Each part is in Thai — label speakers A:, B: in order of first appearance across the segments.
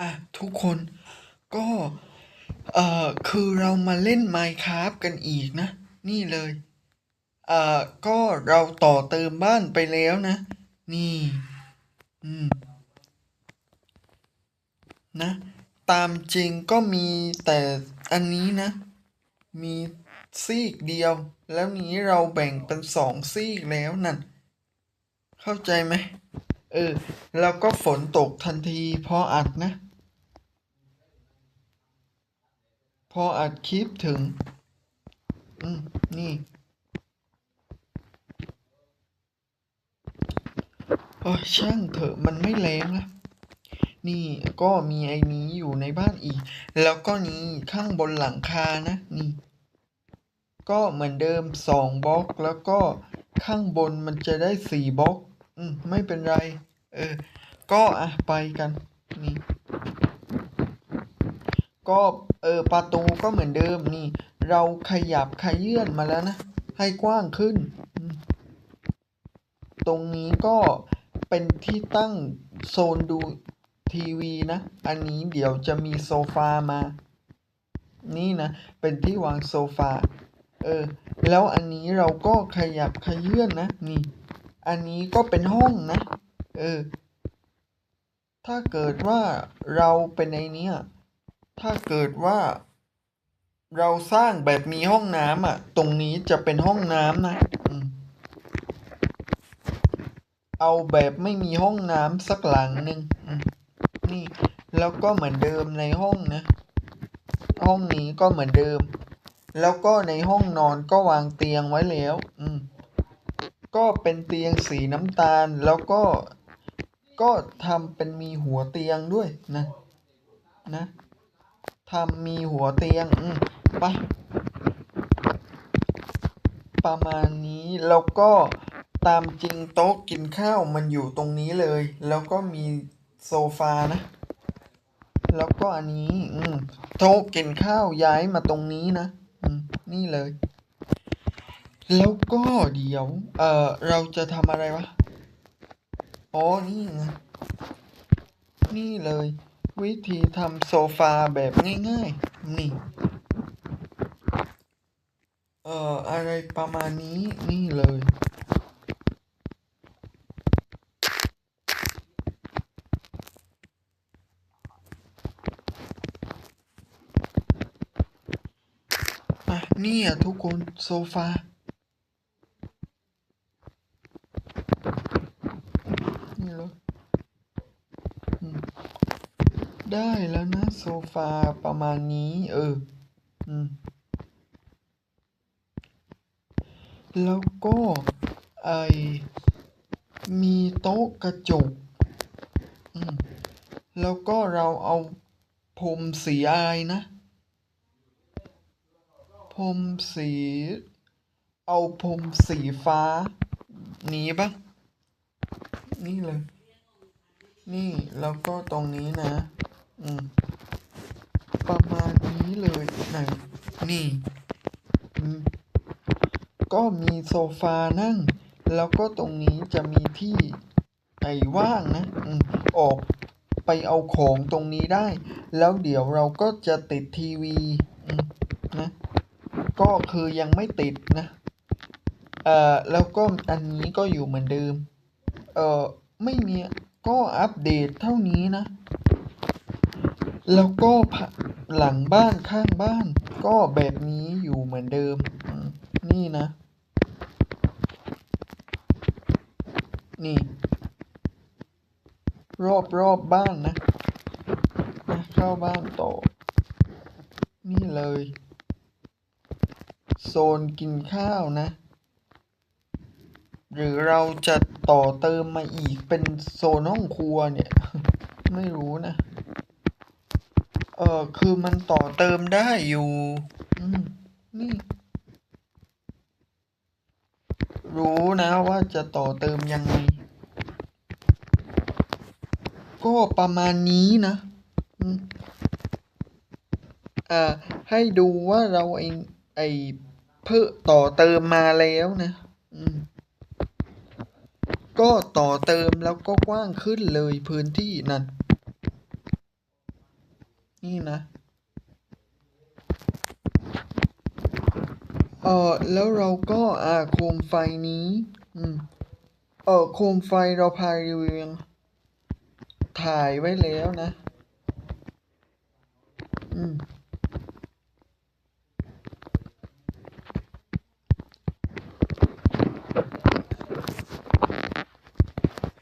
A: อะทุกคนก็เอ่อคือเรามาเล่น Minecraft กันอีกนะ นี่เลยเอ่อก็เราต่อเติมบ้านไปแล้วนะ นี่ อืม นะ ตามจริงก็มีแต่อันนี้นะ มีซีกเดียว แล้วนี้เราแบ่งเป็นสองซีกแล้วนั่น เข้าใจไหมเออ แล้วก็ฝนตกทันทีพออัดนะ พ ออัดคลิปถึง อืม นี่โอ้ช่างเถอะมันไม่แรงนะนี่ก็มีไอ้นี้อยู่ในบ้านอีก แล้วก็นี้ข้างบนหลังคานะ นี่ ก็เหมือนเดิมสองบล็อกแล้วก็ข้างบนมันจะได้สี่บล็อก อืม ไม่เป็นไร เออ ก็อะไปกัน ก็เออประตูก็เหมือนเดิมนี่ เราขยับขยื่นมาแล้วนะ ให้กว้างขึ้น ตรงนี้ก็เป็นที่ตั้งโซนดูทีวีนะ อันนี้เดี๋ยวจะมีโซฟามา นี่นะ เป็นที่วางโซฟา เออ แล้วอันนี้เราก็ขยับขยื่นนะ นี่ อันนี้ก็เป็นห้องนะ เออ ถ้าเกิดว่าเราเป็นไอเนี้ย ถ้าเกิดว่า เราสร้างแบบมีห้องน้ำอะ ตรงนี้จะเป็นห้องน้ำนะอเอาแบบไม่มีห้องน้ำสักหลังหนึ่งนี่แล้วก็เหมือนเดิมในห้องนะ ห้องนี้ก็เหมือนเดิม แล้วก็ในห้องนอนก็วางเตียงไว้แล้ว อืมก็เป็นเตียงสีน้ำตาล แล้วก็ก็ทำเป็นมีหัวเตียงด้วยนะ นะ ทำมีหัวเตียง อืมไป ประมาณนี้แล้วก็ตามจริงโต๊ะกินข้าวมันอยู่ตรงนี้เลย แล้วก็มีโซฟานะ แล้วก็อันนี้ อืมโต๊ะกินข้าวย้ายมาตรงนี้นะ อืม นี่เลย แล้วก็เดี๋ยว เอ่อ เราจะทำอะไรวะ อ๋อ นี่ไงนี่เลย วิธีทำโซฟาแบบง่ายๆ นี่ เอ่อ อะไรประมาณนี้นี่เลย อะ นี่อะ ทุกคน โซฟานี่เลยอืม ได้แล้วนะ โซฟาประมาณนี้ เออ อืม แล้วก็ไอมีโต๊ะกระจก อืม แล้วก็เราเอาพรมสีอะไรนะพรมสี เอาพรมสีฟ้า นี้ปะนี่เลย นี่แล้วก็ตรงนี้นะ ประมาณนี้เลยไหนนี่ ก็มีโซฟานั่ง แล้วก็ตรงนี้จะมีที่ไอว่างนะออกไปเอาของตรงนี้ได้ แล้วเดี๋ยวเราก็จะติดทีวีนะ ก็คือยังไม่ติดนะ เอ่อ แล้วก็อันนี้ก็อยู่เหมือนเดิม เอ่อ ไม่มี ก็อัปเดตเท่านี้นะ แล้วก็ผหลังบ้านข้างบ้าน ก็แบบนี้อยู่เหมือนเดิม นี่นะ นี่ รอบรอบบ้านนะนะเข้าบ้านต่อ นี่เลย โซนกินข้าวนะ หรือเราจะต่อเติมมาอีกเป็นโซนห้องครัวเนี่ย ไม่รู้นะ เออคือมันต่อเติมได้อยู่อืมนี่ รู้นะว่าจะต่อเติมยังไง ก็ประมาณนี้นะอืมอ่า ให้ดูว่าเราไอไอเพิ่มต่อเติมมาแล้วนะ อืมก็ต่อเติมแล้วก็กว้างขึ้นเลยพื้นที่นั่น นี่นะ เออแล้วเราก็อ่าโคมไฟนี้ อืม เออโคมไฟเราพาเรีวิวยังถ่ายไว้แล้วนะ อืม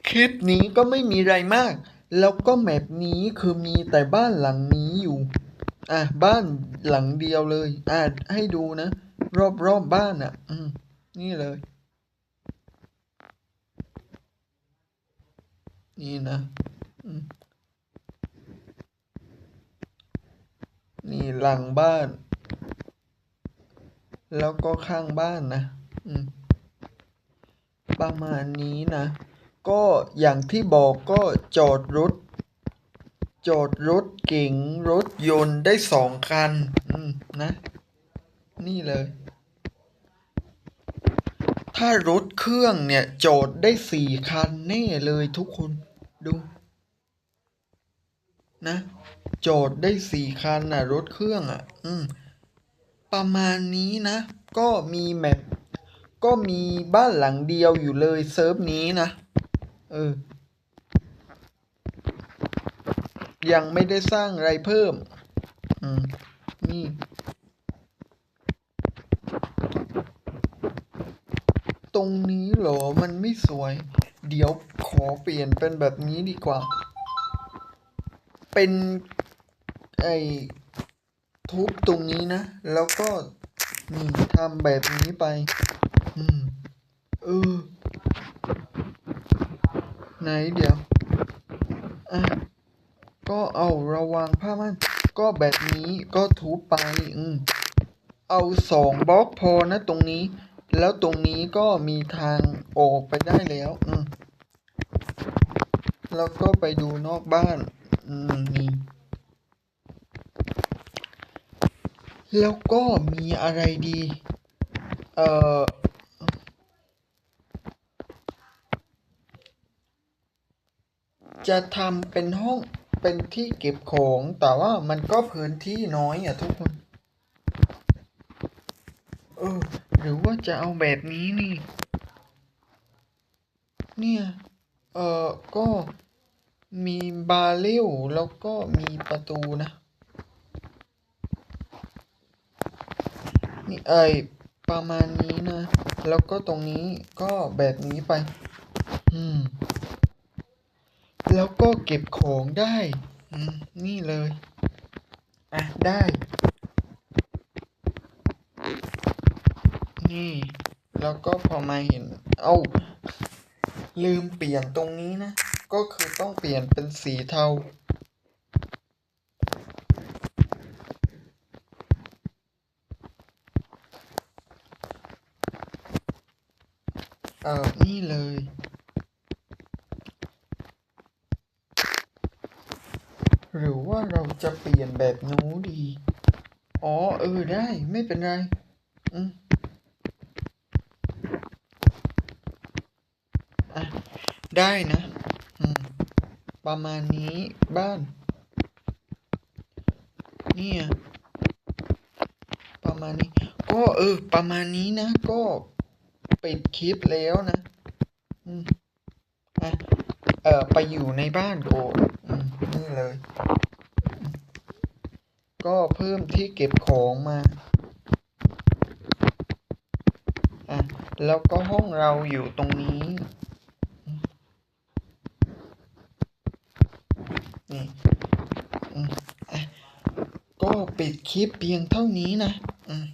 A: คลิปนี้ก็ไม่มีอะไรมาก แล้วก็แมปนี้คือมีแต่บ้านหลังนี้ อะบ้านหลังเดียวเลยอะให้ดูนะ รอบรอบบ้านอะ อืมนี่เลย นี่นะนี่หลังบ้าน แล้วก็ข้างบ้านนะอืมประมาณนี้นะ ก็อย่างที่บอกก็จอดรถ จอดรถเก๋งรถยนต์ได้สองคัน อืม นะ นี่เลย ถ้ารถเครื่องเนี่ยจอดได้สี่คันแน่เลยทุกคนดู นะจอดได้สี่คันน่ะรถเครื่องอะ อืม ประมาณนี้นะ ก็มีแมปก็มีบ้านหลังเดียวอยู่เลยเซิร์ฟนี้นะ เออ ยังไม่ได้สร้างอะไรเพิ่มอืมนี่ตรงนี้เหรอ มันไม่สวย เดี๋ยวขอเปลี่ยนเป็นแบบนี้ดีกว่า เป็น ไอ้ทุบตรงนี้นะ แล้วก็ นี่ทำแบบนี้ไป อืม เออ ไหนเดี๋ยว อะ ก็เอาระวังผ้ามันก็แบบนี้ก็ทุบไปอืมเอาสองบล็อกพอนะตรงนี้ แล้วตรงนี้ก็มีทางออกไปได้แล้วอืมแล้วก็ไปดูนอกบ้าน อืมนี่แล้วก็มีอะไรดี เอ่อ จะทำเป็นห้อง เป็นที่เก็บของแต่ว่ามันก็พื้นที่น้อยอะทุกคน เออ หรือว่าจะเอาแบบนี้นี่ เนี่ย เออก็มีบาเรลแล้วก็มีประตูนะ นี่เอ้ยประมาณนี้นะ แล้วก็ตรงนี้ก็แบบนี้ไป อืม แล้วก็เก็บของได้นี่เลย อะ ได้ นี่ แล้วก็พอมาเห็น เอาลืมเปลี่ยนตรงนี้นะ ก็คือต้องเปลี่ยนเป็นสีเทา เออนี่เลย หรือว่าเราจะเปลี่ยนแบบนู้ดี อ๋อ เออได้ไม่เป็นไร อืมอะ ได้นะ อืม ประมาณนี้บ้าน เนี่ย ประมาณนี้ ก็เออ ประมาณนี้นะ ก็ปิดคลิปแล้วนะ อืม อะ เออไปอยู่ในบ้านโกอืมนี่ เลย ก็เพิ่มที่เก็บของมาอะแล้วก็ห้องเราอยู่ตรงนี้นี่ก็ปิดคลิปเพียงเท่านี้นะอืม